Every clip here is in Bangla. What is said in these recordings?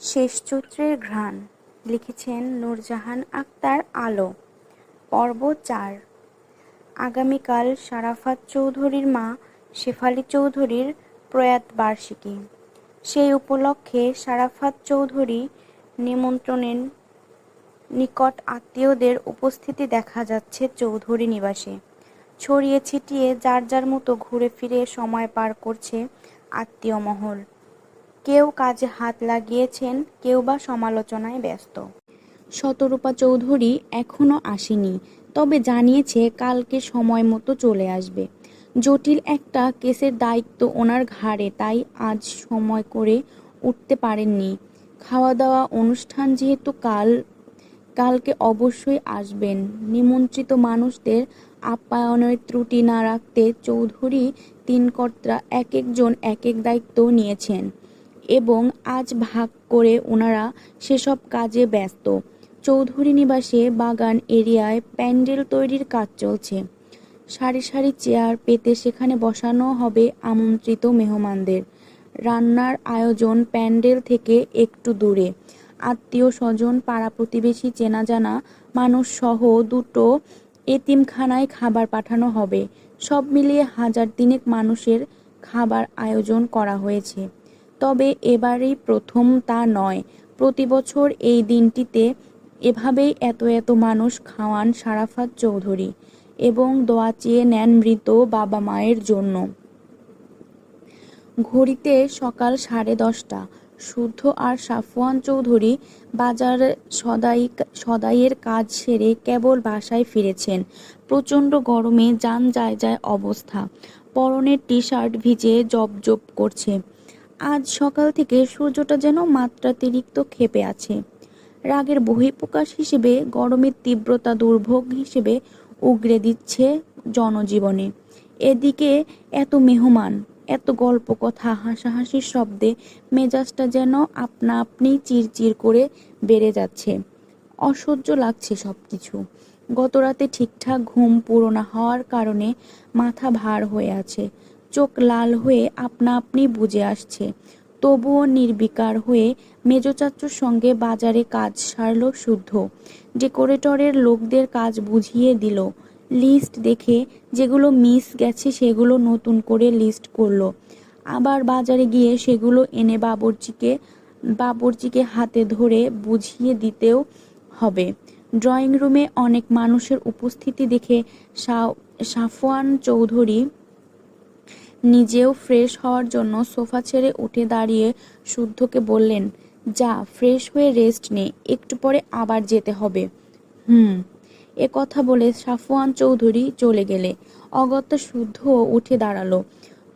শেষ চৈত্রের ঘ্রাণ, লিখেছেন নূরজাহান আক্তার আলো, পর্ব চার। আগামীকাল সারাফাত চৌধুরীর মা শেফালি চৌধুরীর প্রয়াত বার্ষিকী। সেই উপলক্ষে সারাফাত চৌধুরী নিমন্ত্রণের নিকট আত্মীয়দের উপস্থিতি দেখা যাচ্ছে চৌধুরী নিবাসে। ছড়িয়ে ছিটিয়ে যার যার মতো ঘুরে ফিরে সময় পার করছে আত্মীয় মহল। কেউ কাজে হাত লাগিয়েছেন, কেউ বা সমালোচনায় ব্যস্ত। শতরূপা চৌধুরী এখনও আসেনি, তবে জানিয়েছে কালকে সময় মতো চলে আসবে। জটিল একটা কেসের দায়িত্ব ওনার ঘাড়ে, তাই আজ সময় করে উঠতে পারেননি। খাওয়া দাওয়া অনুষ্ঠান যেহেতু কাল, কালকে অবশ্যই আসবেন। নিমন্ত্রিত মানুষদের আপ্যায়নের ত্রুটি না রাখতে চৌধুরী তিনকর্তা এক একজন এক এক দায়িত্ব নিয়েছেন। এবং আজ ভাগ করে ওনারা সেসব কাজে ব্যস্ত। চৌধুরী নিবাসে বাগান এরিয়ায় প্যান্ডেল তৈরির কাজ চলছে। সারি সারি চেয়ার পেতে সেখানে বসানো হবে আমন্ত্রিত মেহমানদের। রান্নার আয়োজন প্যান্ডেল থেকে একটু দূরে। আত্মীয় স্বজন, পাড়া প্রতিবেশী চেনা জানা মানুষ সহ দুটো এতিমখানায় খাবার পাঠানো হবে। সব মিলিয়ে হাজার তিনেক মানুষের খাবার আয়োজন করা হয়েছে। তবে এবারেই প্রথম তা নয়। প্রতি বছর এই দিনটিতে এভাবেই এত এত মানুষ খাওয়ান সারাফাত চৌধুরী এবং দোয়া চেয়ে নেন মৃত বাবা মায়ের জন্য। ঘড়িতে সকাল সাড়ে দশটা। শুদ্ধ আর সাফওয়ান চৌধুরী বাজার সদাই সদাইয়ের কাজ সেরে কেবল বাসায় ফিরেছেন। প্রচণ্ড গরমে যান যায় যায় অবস্থা। পরনের টি শার্ট ভিজে জব জব করছে। আজ সকাল থেকে সূর্যটা যেন মাত্রাতিরিক্ত ক্ষেপে আছে। রাগের বহিঃপ্রকাশ হিসেবে গরমের তীব্রতা দুর্ভোগ হিসেবে উগরে দিচ্ছে জনজীবনে। এদিকে এত মেহমান, এত গল্প কথা হাসাহাসির শব্দে মেজাজটা যেন আপনা আপনি চিরচির করে বেড়ে যাচ্ছে। অসহ্য লাগছে সব কিছু গতরাতে ঠিকঠাক ঘুম পুরো না হওয়ার কারণে মাথা ভার হয়ে আছে। চোখ লাল হয়ে আপনা আপনি বুঝে আসছে। তবুও নির্বিকার হয়ে মেজ চাচুর সঙ্গে বাজারে কাজ সারল শুদ্ধ। ডেকোরেটরের লোকদের কাজ বুঝিয়ে দিল। লিস্ট দেখে যেগুলো মিস গেছে সেগুলো নতুন করে লিস্ট করল। আবার বাজারে গিয়ে সেগুলো এনে বাবরচিকে বাবরচিকে হাতে ধরে বুঝিয়ে দিতেও হবে। ড্রয়িং রুমে অনেক মানুষের উপস্থিতি দেখে সাফওয়ান চৌধুরী নিজেও ফ্রেশ হওয়ার জন্য সোফা ছেড়ে উঠে দাঁড়িয়ে শুদ্ধকে বললেন, যা, ফ্রেশ হয়ে রেস্ট নে, একটু পরে আবার যেতে হবে। হুম। এ কথা বলে সাফওয়ান চৌধুরী চলে গেলে। অগত্যা শুদ্ধ উঠে দাঁড়াল।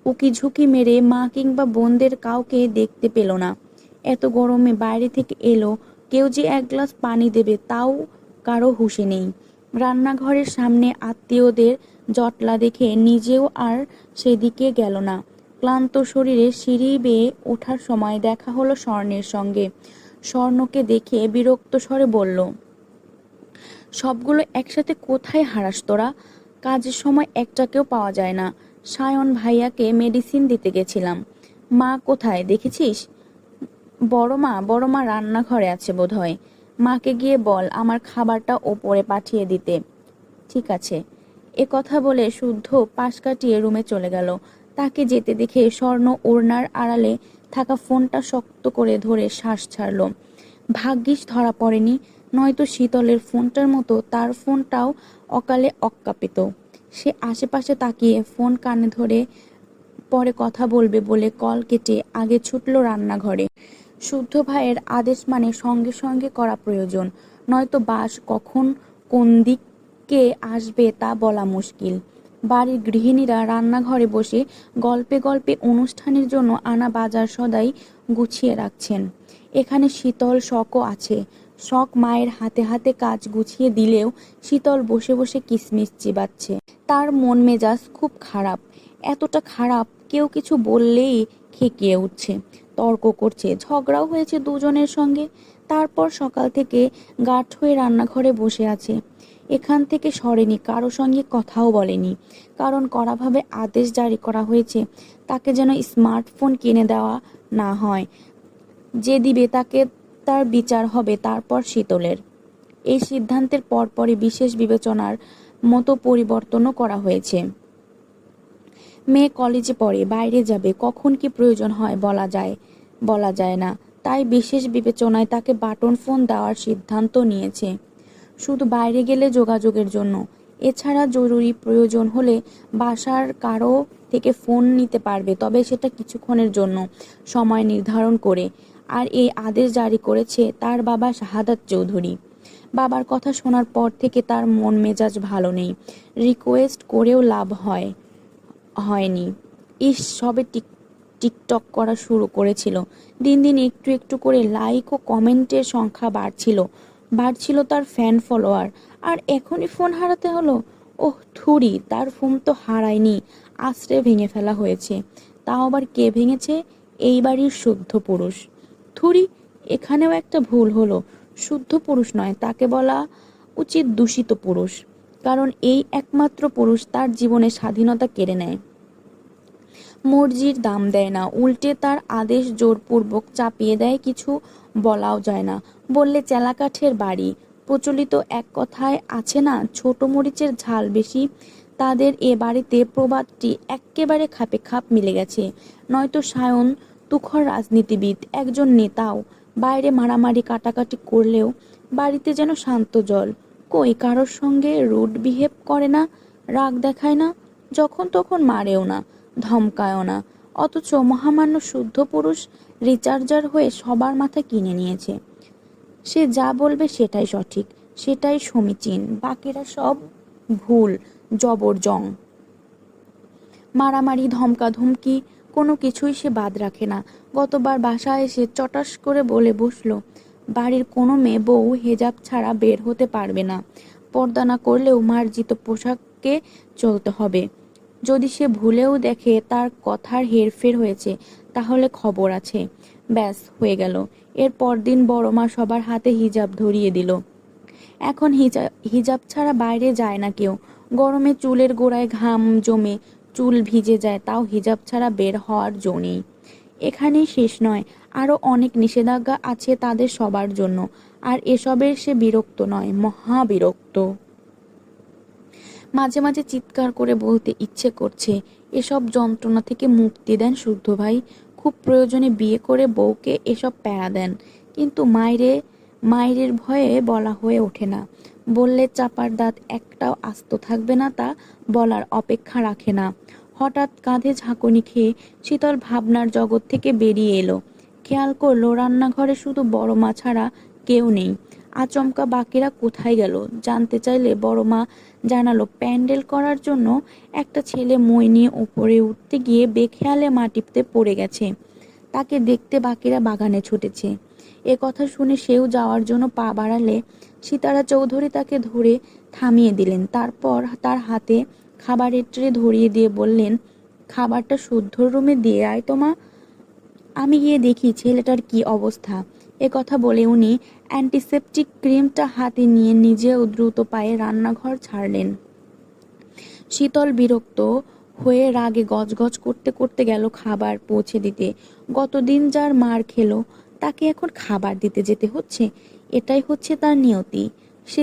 উকি ঝুঁকি মেরে মা কিংবা বোনদের কাউকে দেখতে পেল না। এত গরমে বাইরে থেকে এলো, কেউ যে এক গ্লাস পানি দেবে তাও কারও হুঁশে নেই। রান্নাঘরের সামনে আত্মীয়দের জটলা দেখে নিজেও আর সেদিকে গেল না। ক্লান্ত শরীরে সিঁড়ি বেয়ে ওঠার সময় দেখা হলো স্বর্ণের সঙ্গে। স্বর্ণকে দেখে বিরক্ত স্বরে বলল, সবগুলো একসাথে কোথায় হারাস তোরা? কাজের সময় একটাকেও পাওয়া যায় না। সায়ন ভাইয়াকে মেডিসিন দিতে গেছিলাম। মা কোথায় দেখেছিস? বড় মা বড় মা রান্নাঘরে আছে বোধহয়। মাকে গিয়ে বল আমার খাবারটা ওপরে পাঠিয়ে দিতে। ঠিক আছে। এ কথা বলে শুদ্ধ পাশ কাটিয়ে রুমে চলে গেল। তাকে যেতে দেখে স্বর্ণ ওড়নার আড়ালে থাকা ফোনটা শক্ত করে ধরে শ্বাস ছাড়ল। ভাগ্যিস ধরা পড়েনি, নয়তো শীতলের ফোনটার মতো তার ফোনটাও অকালে অক্কাপিত। সে আশেপাশে তাকিয়ে ফোন কানে ধরে পরে কথা বলবে বলে কল কেটে আগে ছুটল রান্নাঘরে। শুদ্ধ ভাইয়ের আদেশ মানে সঙ্গে সঙ্গে করা প্রয়োজন, নয়তো বাস কখন কোন দিকে আসবে তা বলা মুশকিল। বাড়ির গৃহিণীরা রান্নাঘরে বসে গল্পে গল্পে অনুষ্ঠানের জন্য আনা বাজার সদাই গুছিয়ে রাখছেন। এখানে শীতল শকও আছে। শখ মায়ের হাতে হাতে কাজ গুছিয়ে দিলেও শীতল বসে বসে কিসমিস চিবাচ্ছে। তার মন মেজাজ খুব খারাপ। এতটা খারাপ কেউ কিছু বললেই খেকিয়ে উঠছে। তর্ক করছে, ঝগড়াও হয়েছে দুজনের সঙ্গে। তারপর সকাল থেকে গাঠ হয়ে রান্নাঘরে বসে আছে। এখান থেকে সরেনি, কারও সঙ্গে কথাও বলেনি। কারণ কড়াভাবে আদেশ জারি করা হয়েছে, তাকে যেন স্মার্টফোন কিনে দেওয়া না হয়। যে দিবে তাকে তার বিচার হবে, তারপর শীতলের। এই সিদ্ধান্তের পরপরই বিশেষ বিবেচনার মতো পরিবর্তনও করা হয়েছে। মেয়ে কলেজে পড়ে, বাইরে যাবে, কখন কি প্রয়োজন হয় বলা যায় বলা যায় না। তাই বিশেষ বিবেচনায় তাকে বাটন ফোন দেওয়ার সিদ্ধান্ত নিয়েছে। শুধু বাইরে গেলে যোগাযোগের জন্য। এছাড়া জরুরি প্রয়োজন হলে বাসার কারও থেকে ফোন নিতে পারবে, তবে সেটা কিছুক্ষণের জন্য, সময় নির্ধারণ করে। আর এই আদেশ জারি করেছে তার বাবা শাহাদাত চৌধুরী। বাবার কথা শোনার পর থেকে তার মন মেজাজ ভালো নেই। রিকোয়েস্ট করেও লাভ হয়, হয়নি। ইস, সবে টিক, টিকটক করা শুরু করেছিল। দিন দিন একটু একটু করে লাইক ও কমেন্টের সংখ্যা বাড়ছিল। বাড়ছিল তার ফ্যান ফলোয়ার আর এখনই ফোন হারাতে হলো। ওহ, থুরি, তার ফোন তো হারায়নি। আশ্রে ভেঙে ফেলা হয়েছে। তাও আবার কে ভেঙেছে? এই বাড়ির শুদ্ধ পুরুষ। থুরি, এখানেও একটা ভুল হলো। শুদ্ধ পুরুষ নয়, তাকে বলা উচিত দূষিত পুরুষ। কারণ এই একমাত্র পুরুষ তার জীবনে স্বাধীনতা কেড়ে নেয়। মর্জির দাম দেয় না। উল্টে তার আদেশ জোরপূর্বক চাপিয়ে দেয়, কিছু বলাও যায় না। বললে, চেলাকাঠের বাড়ি। প্রচলিত এক কথায় আছে না, ছোট মরিচের ঝাল বেশি। তাদের এ বাড়িতে প্রবাদটি এক্কেবারে খাপে খাপ মিলে গেছে। নয়তো সায়ন, তুখর রাজনীতিবিদ, একজন নেতাও বাইরে মারামারি কাটাকাটি করলেও বাড়িতে যেন শান্ত জল। কই কারোর সঙ্গে রুড বিহেভ করে না, রাগ দেখায় না, যখন তখন মারেও না, ধমকায়ও না। অথচ মহামান্য শুদ্ধ পুরুষ রিচার্জার হয়ে সবার মাথা কিনে নিয়েছে। সে যা বলবে সেটাই সঠিক, সেটাই সমীচীন। বাকিরা সব ভুল, জবরজং। মারামারি ধমকা ধমকি কোনো কিছুই সে বাদ রাখে না। গতবার বাসায় এসে চটাস করে বলে বসল, বাড়ির কোনো মেয়ে বউ হেজাব ছাড়া বের হতে পারবে না। পর্দা না করলেও মার্জিত পোশাককে চলতে হবে। যদি সে ভুলেও দেখে তার কথার হেরফের হয়েছে, তাহলে খবর আছে। ব্যাস, হয়ে গেল। এর পরদিন বড় মা সবার হাতে হিজাব ধরিয়ে দিল। এখন হিজাব ছাড়া বাইরে যায় না কেউ। গরমে চুলের গোড়ায় ঘাম জমে চুল ভিজে যায়, তাও হিজাব ছাড়া বের হওয়ার জো নেই। এখানেই শেষ নয়। আরও অনেক নিষেধাজ্ঞা আছে তাদের সবার জন্য। আর এসবের সে বিরক্ত নয় মহা বিরক্ত মাঝে মাঝে চিৎকার করে বলতে ইচ্ছে করছে, এসব যন্ত্রণা থেকে মুক্তি দেন শুদ্ধ ভাই। খুব প্রয়োজনে বিয়ে করে বউকে এসব প্যারা দেন। কিন্তু মায়েরে মায়ের ভয়ে বলা হয়ে ওঠে না। বললে চাপার দাঁত একটাও আস্ত থাকবে না তা বলার অপেক্ষা রাখে না। হঠাৎ কাঁধে ঝাঁকুনি খেয়ে শীতল ভাবনার জগৎ থেকে বেরিয়ে এলো। খেয়াল করল রান্নাঘরে শুধু বড় মা ছাড়া কেউ নেই। আচমকা বাকিরা কোথায় গেল? জানতে চাইলে বড় মা জানালো, প্যান্ডেল করার জন্য একটা ছেলে মই নিয়ে উপরে উঠতে গিয়ে বেখেয়ালে মাটিতে পড়ে গেছে। তাকে দেখতে বাকিরা বাগানে ছুটেছে। এ কথা শুনে সেও যাওয়ার জন্য পা বাড়ালে সীতারা চৌধুরী তাকে ধরে থামিয়ে দিলেন। তারপর তার হাতে খাবারের ট্রে ধরিয়ে দিয়ে বললেন, খাবারটা শুদ্ধ রুমে দিয়ে আয় তোমা আমি গিয়ে দেখি ছেলেটার কি অবস্থা। কথা বলে উনি অ্যান্টিসেপটিক ক্রিমটা হাতে নিয়ে নিজেও দ্রুত পায়ে রান্নাঘর ছাড়লেন। শীতল বিরক্ত হয়ে রাগে গজগজ করতে করতে গেল খাবার পৌঁছে দিতে। গতদিন যার মার খেলো, তাকে এখন খাবার দিতে যেতে হচ্ছে। এটাই হচ্ছে তার নিয়তি। সে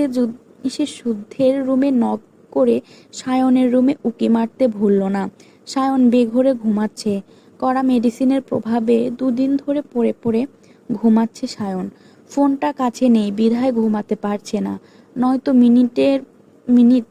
সে শুদ্ধের রুমে নক করে সায়নের রুমে উকি মারতে ভুলল না। সায়ন বেঘরে ঘুমাচ্ছে। করা মেডিসিনের প্রভাবে দুদিন ধরে পড়ে পড়ে ঘুমাচ্ছে সায়ন। ফোনটা কাছে নেই, বিধায় ঘুমাতে পারছে না। নয়তো মিনিটের, মিনিট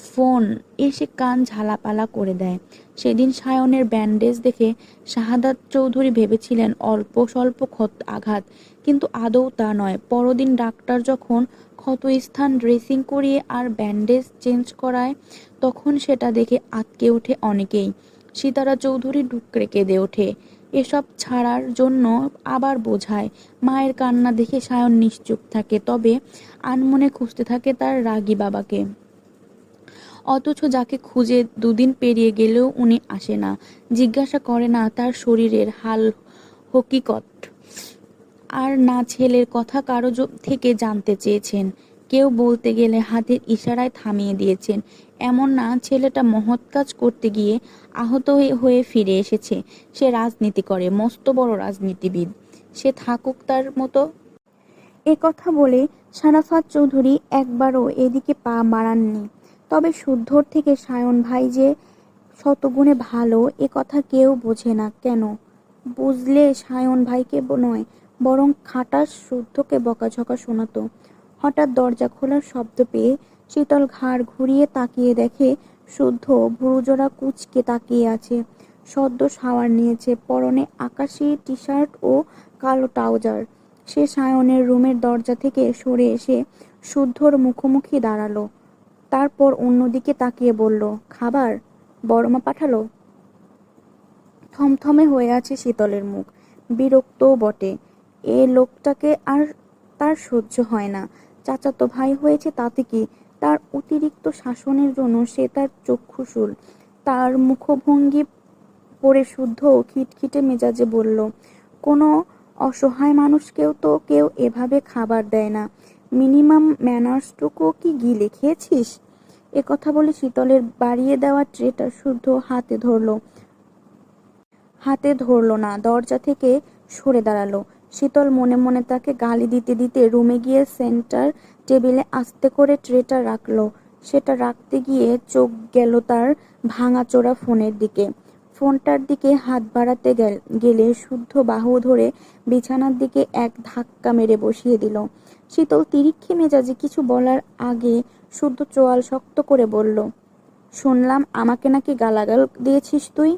ফোন এসে কান ঝালাপালা করে দেয়। সেদিন সায়নের ব্যান্ডেজ দেখে শাহাদাত চৌধুরী ভেবেছিলেন অল্প স্বল্প ক্ষত আঘাত, কিন্তু আদৌ তা নয়। পরদিন ডাক্তার যখন ক্ষত স্থান ড্রেসিং করিয়ে আর ব্যান্ডেজ চেঞ্জ করায়, তখন সেটা দেখে আটকে ওঠে অনেকেই। সীতারা চৌধুরী ডুকরে কেঁদে ওঠে। এসব ছাড়ার জন্য আবার বোঝায়। মায়ের কান্না দেখে সায়ন নিশ্চুপ থাকে, তবে আনমনে খুঁজতে থাকে তার রাগী বাবাকে। অথচ যাকে খুঁজে দুদিন পেরিয়ে গেলেও উনি আসে না। জিজ্ঞাসা করে না তার শরীরের হাল হকিকত। আর না ছেলের কথা কারও থেকে জানতে চেয়েছেন। কেউ বলতে গেলে হাতের ইশারায় থামিয়ে দিয়েছেন। এমন না ছেলেটা মহৎ কাজ করতে গিয়ে আহত হয়ে- ফিরে এসেছে। সে রাজনীতি করে, মস্ত বড় রাজনীতিবিদ। সে থাকুক তার মতো। এ কথা বলে সারাফাত চৌধুরী একবারও এদিকে পা বাড়াননি। তবে শুদ্ধর থেকে সায়ন ভাই যে শতগুণে ভালো, এ কথা কেউ বোঝে না। কেন? বুঝলে সায়ন ভাইকে নয়, বরং খাটাস শুদ্ধকে বকাঝকা শোনাতো। হঠাৎ দরজা খোলার শব্দ পেয়ে শীতল ঘাড় ঘুরিয়ে তাকিয়ে দেখে শুদ্ধ ভুরুজোড়া কুচকে তাকিয়ে আছে। সদ্য শাওয়ার নিয়েছে, পরনে আকাশি টি শার্ট ও কালো ট্রাউজার। সে সায়নের রুমের দরজা থেকে সরে এসে শুদ্ধর মুখোমুখি দাঁড়াল। তারপর অন্যদিকে তাকিয়ে বলল, খাবার? বড়মা পাঠালো? থমথমে হয়ে আছে শীতলের মুখ। বিরক্তও বটে। এ লোকটাকে আর তার সহ্য হয় না। চাচাতো ভাই হয়েছে তাতে কি? তার অতিরিক্ত শাসনের জন্য সে তার চক্ষুশূল তার মুখভঙ্গি পড়ে শুদ্ধ খিটখিটে মেজাজে বলল, কোনো অসহায় মানুষকেও তো কেউ এভাবে খাবার দেয় না। মিনিমাম ম্যানার্সটুকু কি গিলে খেয়েছিস? এ কথা বলে শীতলের বাড়িয়ে দেওয়া ট্রেটা শুদ্ধ হাতে ধরলো। হাতে ধরলো না, দরজা থেকে সরে দাঁড়াল। শীতল মনে মনে তাকে গালি দিতে দিতে রুমে গিয়ে সেন্টার টেবিলে আস্তে করে ট্রেটা রাখল। সেটা রাখতে গিয়ে চোখ গেল তার ভাঙাচোরা ফোনের দিকে। ফোনটার দিকে হাত বাড়াতে গেল- শুদ্ধ বাহু ধরে বিছানার দিকে এক ধাক্কা মেরে বসিয়ে দিল। শীতল তিরিক্ষি মেজাজে কিছু বলার আগে শুদ্ধ চোয়াল শক্ত করে বলল, শুনলাম আমাকে নাকি গালাগাল দিয়েছিস তুই?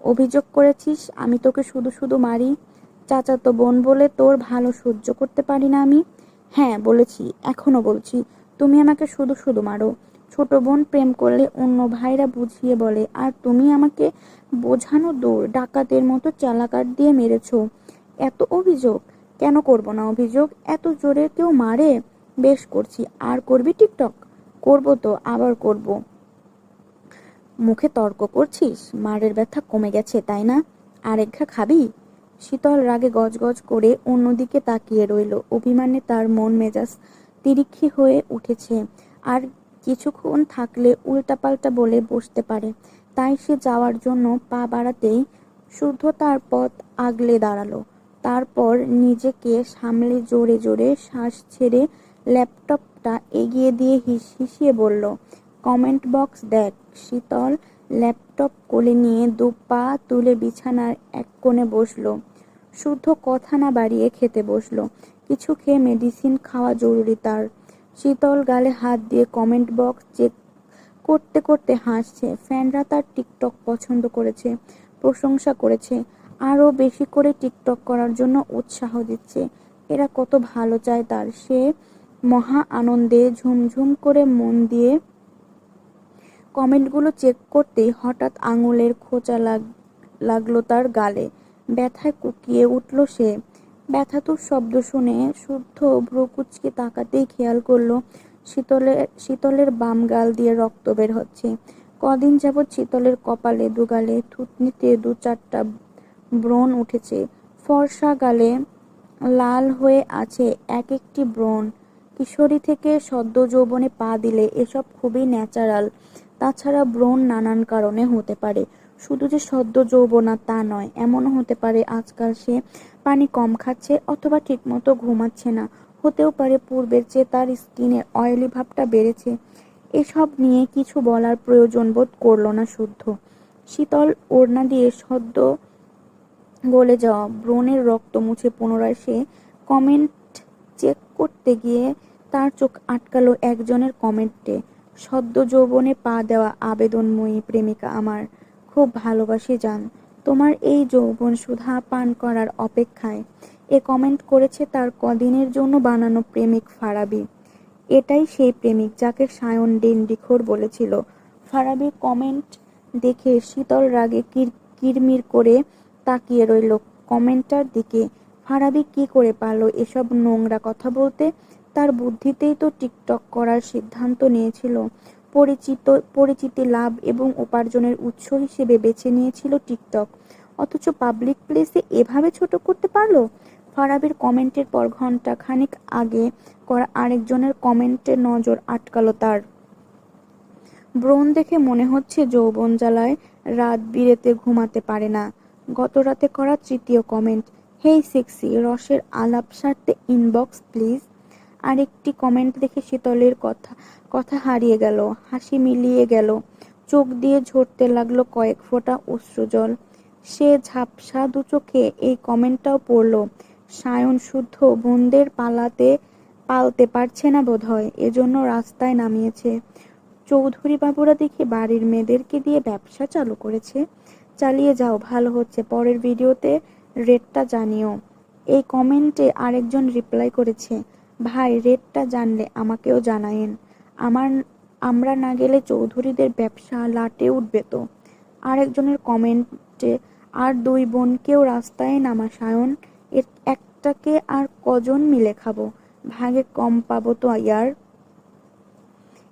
অভিযোগ করেছিস আমি তোকে শুধু শুধু মারি? চাচাতো বোন বলে তোর ভালো সহ্য করতে পারি না আমি? হ্যাঁ বলেছি, এখনও বলছি, তুমি আমাকে শুধু শুধু মারো। ছোট বোন প্রেম করলে অন্য ভাইরা বুঝিয়ে বলে, আর তুমি আমাকে বোঝানো দৌড় ডাকাতের মতো চালাকাট দিয়ে মেরেছো। এত অভিযোগ, কেন করব না অভিযোগ? এত জোরে কেউ মারে? বেশ করছি, আর করবি টিকটক? করব তো, আবার করব। মুখে তর্ক করছিস? মারের ব্যথা কমে গেছে, তাই না? আরেক ঘা খাবি? শীতল রাগে গজগজ করে অন্যদিকে তাকিয়ে রইল। অভিমানে তার মন মেজাজ তিরিক্ষি হয়ে উঠেছে। আর কিছুক্ষণ থাকলে উল্টাপাল্টা বলে বসতে পারে। তাই সে যাওয়ার জন্য পা বাড়াতেই শুদ্ধ তার পথ আগলে দাঁড়াল। তারপর নিজেকে সামলে জোরে জোরে শ্বাস ছেড়ে ল্যাপটপটা এগিয়ে দিয়ে হিস হিসিয়ে বলল, কমেন্ট বক্স দেখ, শীতল ল্যাপটপ কোলে নিয়ে দু পা তুলে বিছানার এক কোণে বসল। শুদ্ধ কথা না বাড়িয়ে খেতে বসল। কিছু খেয়ে মেডিসিন খাওয়া জরুরি তার। শীতল গালে হাত দিয়ে কমেন্ট বক্স চেক করতে করতে হাসছে। ফ্যানরা তার টিকটক পছন্দ করেছে, প্রশংসা করেছে। আরও বেশি করে টিকটক করার জন্য উৎসাহ দিচ্ছে। এরা কত ভালো চায় তার। সে মহা আনন্দে ঝুমঝুম করে মন দিয়ে কমেন্টগুলো চেক করতেই হঠাৎ আঙুলের খোঁচা লাগ, লাগল তার গালে। ব্যথায় কুকিয়ে উঠল সে। ব্যথাতুর শব্দ শুনে শুদ্ধ ভ্রুকুচকে তাকাতেই খেয়াল করল, শীতলের শীতলের বাম গাল দিয়ে রক্ত বের হচ্ছে। কদিন যাবৎ শীতলের কপালে দুগালে, থুতনিতে দু চারটা ব্রণ উঠেছে। ফর্সা গালে লাল হয়ে আছে এক একটি ব্রণ। কিশোরী থেকে সদ্য যৌবনে পা দিলে এসব খুবই ন্যাচারাল। তাছাড়া ব্রণ নানান কারণে হতে পারে। শুধু যে সদ্য যৌবনা তা নয়, এমনও হতে পারে আজকাল সে পানি কম খাচ্ছে অথবা ঠিকমতো ঘুমাচ্ছে না। হতেও পারে পূর্বের চেয়ে তার স্কিনের অয়েলি ভাবটা বেড়েছে। এসব নিয়ে কিছু বলার প্রয়োজন বোধ করল না শুদ্ধ। শীতল ওড়না দিয়ে সদ্য গলে যাওয়া ব্রণের রক্ত মুছে পুনরায় সে কমেন্ট চেক করতে গিয়ে তার চোখ আটকালো একজনের কমেন্টে সদ্য যৌবনে পা দেওয়া আবেদনময়ী প্রেমিকা আমার। খুব ভালোবাসি, জান। তোমার এই যৌবন সুধা পান করার অপেক্ষায়। এ কমেন্ট করেছে তার কদিনের জন্য বানানো প্রেমিক ফারাবি। এটাই সেই প্রেমিক যাকে সায়ন ডেন্ডিখোর বলেছিল। ফারাবির কমেন্ট দেখে শীতল রাগে কির, কিরমির করে তাকিয়ে রইল। কমেন্টার দিকে, ফারাবি কি করে পারল এসব নোংরা কথা বলতে? তার বুদ্ধিতেই তো টিকটক করার সিদ্ধান্ত নিয়েছিল। পরিচিত, পরিচিতি লাভ এবং উপার্জনের উৎস হিসেবে বেছে নিয়েছিল টিকটক। অথচ পাবলিক প্লেসে এভাবে ছোট করতে পারল? ফারাবির কমেন্টের পর ঘণ্টা খানিক আগে করা আরেকজনের কমেন্টে নজর আটকালো তার। ব্রণ দেখে মনে হচ্ছে যৌবন জ্বালায়, রাত বিরেতে ঘুমাতে পারে না। গত রাতে করা তৃতীয় কমেন্ট, হেই সেক্সি, রসের আলাপ সারতে ইনবক্স প্লিজ আরেকটি কমেন্ট দেখে শীতলের কথা কথা হারিয়ে গেল, হাসি মিলিয়ে গেল। চোখ দিয়ে ঝরতে লাগল কয়েক ফোঁটা অশ্রুজল সে ঝাপসা দু চোখে এই কমেন্টটাও পড়ল, সায়ন শুদ্ধ বোনদের পালাতে, পালতে পারছে না বোধহয়, এজন্য রাস্তায় নামিয়েছে। চৌধুরী বাবুরা দেখি বাড়ির মেয়েদেরকে দিয়ে ব্যবসা চালু করেছে। চালিয়ে যাও, ভালো হচ্ছে। পরের ভিডিওতে রেটটা জানিও। এই কমেন্টে আরেকজন রিপ্লাই করেছে ভাই, রেটটা জানলে আমাকেও জানায়েন। আমার, আমরা না গেলে চৌধুরীদের ব্যবসা লাটে উঠবে তো। আরেকজনের কমেন্টে, আর দুই বোনকেও রাস্তায় নামা সায়ন? এর, একটাকে আর কজন মিলে খাব? ভাগে কম পাবো তো ইয়ার?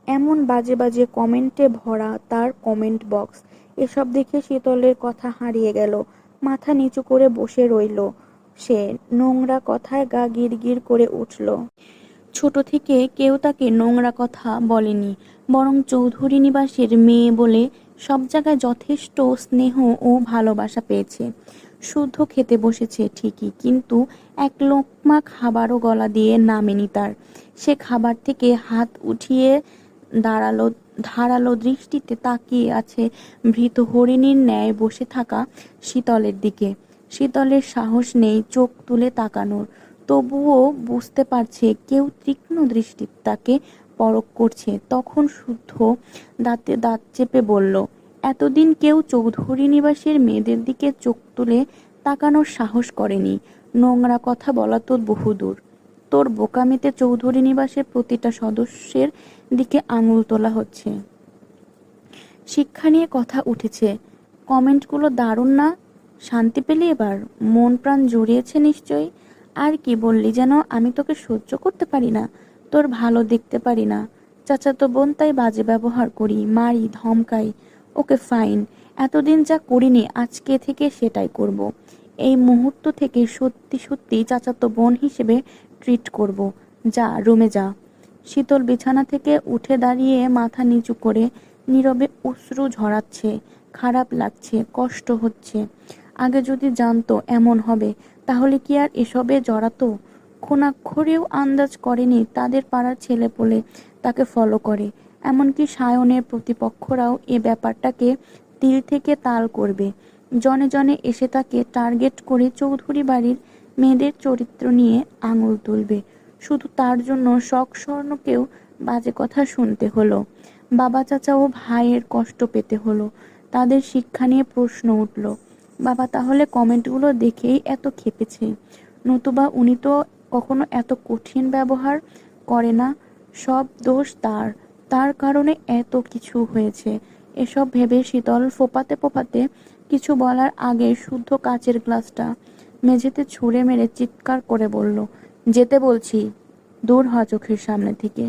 এমন বাজে বাজে কমেন্টে ভরা তার কমেন্ট বক্স। এসব দেখে শীতলের কথা হারিয়ে গেল। মাথা নিচু করে বসে রইল। সে নোংরা কথায় গা গিরগির করে উঠল। ছোট থেকে কেউ তাকে নোংরা কথা বলেনি, বরং চৌধুরী নিবাসের মেয়ে বলে সব জায়গায় যথেষ্ট স্নেহ ও ভালোবাসা পেয়েছে। শুদ্ধ খেতে বসেছে ঠিকই, কিন্তু এক লোকমা খাবারও গলা দিয়ে নামেনি তার। সে খাবার থেকে হাত উঠিয়ে দাঁড়াল, ধারালো দৃষ্টিতে তাকিয়ে আছে ভৃত হরিণীর ন্যায় বসে থাকা শীতলের দিকে। শীতলের সাহস নেই চোখ তুলে তাকানোর। তবুও বুঝতে পারছে কেউ তীক্ষ্ণ দৃষ্টি তাকে পরক করছে। তখন শুদ্ধ দাঁতে দাঁত চেপে বলল, এতদিন কেউ চৌধুরী নিবাসের মেয়েদের দিকে চোখ তুলে তাকানোর সাহস করেনি। নোংরা কথা বলা তোর বহুদূর। তোর বোকামিতে চৌধুরী নিবাসের প্রতিটা সদস্যের দিকে আঙুল তোলা হচ্ছে। শিক্ষা নিয়ে কথা উঠেছে। কমেন্টগুলো দারুণ না? শান্তি পেলি এবার মন প্রাণ জড়িয়েছে নিশ্চয়ই। আর কি বললি যেন, আমি তোকে সহ্য করতে পারি না, তোর ভালো দেখতে পারি না। চাচাতো বোন তাই বাজে ব্যবহার করি, মারি, ধমকাই, ওকে ফাইন এতদিন যা করিনি, আজকে থেকে সেটাই করব। এই মুহূর্ত থেকে সত্যি সত্যি চাচাতো বোন হিসেবে ট্রিট করব। যা, রুমে যা। শীতল বিছানা থেকে উঠে দাঁড়িয়ে মাথা নিচু করে নীরবে অশ্রু ঝরাচ্ছে, খারাপ লাগছে, কষ্ট হচ্ছে। আগে যদি জানতো এমন হবে, তাহলে কি আর এসবে জড়াতো? কোনাক্ষরেও আন্দাজ করেনি তাদের পাড়ার ছেলে বলে তাকে ফলো করে। এমনকি সায়নের প্রতিপক্ষরাও এ ব্যাপারটাকে তিল থেকে তাল করবে। জনে জনে এসে তাকে টার্গেট করে চৌধুরী বাড়ির মেয়েদের চরিত্র নিয়ে আঙুল তুলবে। শুধু তার জন্য শখ স্বর্ণকেও বাজে কথা শুনতে হলো। বাবা চাচা ও ভাইয়ের কষ্ট পেতে হলো। তাদের শিক্ষা নিয়ে প্রশ্ন উঠল। বাবা, তাহলে কমেন্টগুলো দেখেই এত খেপেছে। নতুবা উনি তো কখনো এত কঠিন ব্যবহার করে না, সব দোষ তার। তার কারণে এত কিছু হয়েছে। এসব ভেবে শীতল ফোপাতে ফোপাতে কিছু বলার আগে শুদ্ধ কাচের গ্লাসটা মেঝেতে ছুঁড়ে মেরে চিৎকার করে বলল, যেতে বলছি, দূর হ চোখের সামনে থেকে।